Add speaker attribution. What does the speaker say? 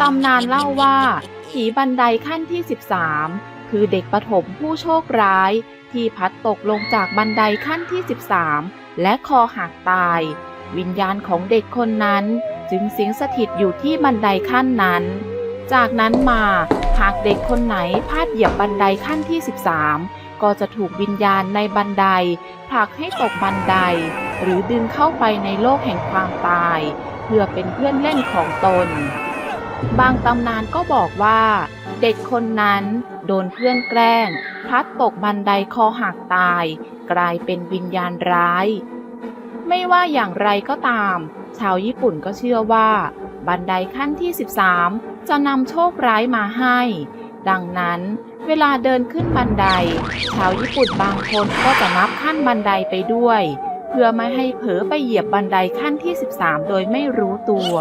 Speaker 1: ตำนานเล่าว่า ผีบันไดขั้นที่ 13 คือเด็กประถมผู้โชคร้าย ที่พัดตกลงจากบันไดขั้นที่ 13 และคอหักตาย วิญญาณของเด็กคนนั้นจึงสิงสถิตอยู่ที่บันไดขั้นนั้น จากนั้นมาหากเด็กคนไหนพลาดเหยียบบันไดขั้นที่ 13 ก็จะถูกวิญญาณในบันไดผลักให้ตกบันได หรือดึงเข้าไปในโลกแห่งความตาย เพื่อเป็นเพื่อนเล่นของตน บางตำนานก็บอกว่า เด็กคนนั้นโดนเพื่อนแกล้ง พลัดตกบันไดคอหักตาย กลายเป็นวิญญาณร้าย ไม่ว่าอย่างไรก็ตาม ชาวญี่ปุ่นก็เชื่อว่า บันไดขั้นที่ 13 จะนำโชคร้ายมาให้ ดังนั้นเวลาเดินขึ้นบันได ชาวญี่ปุ่นบางคนก็จะนับขั้นบันไดไปด้วย เพื่อไม่ให้เผลอไปเหยียบบันไดขั้นที่ 13 โดยไม่รู้ตัว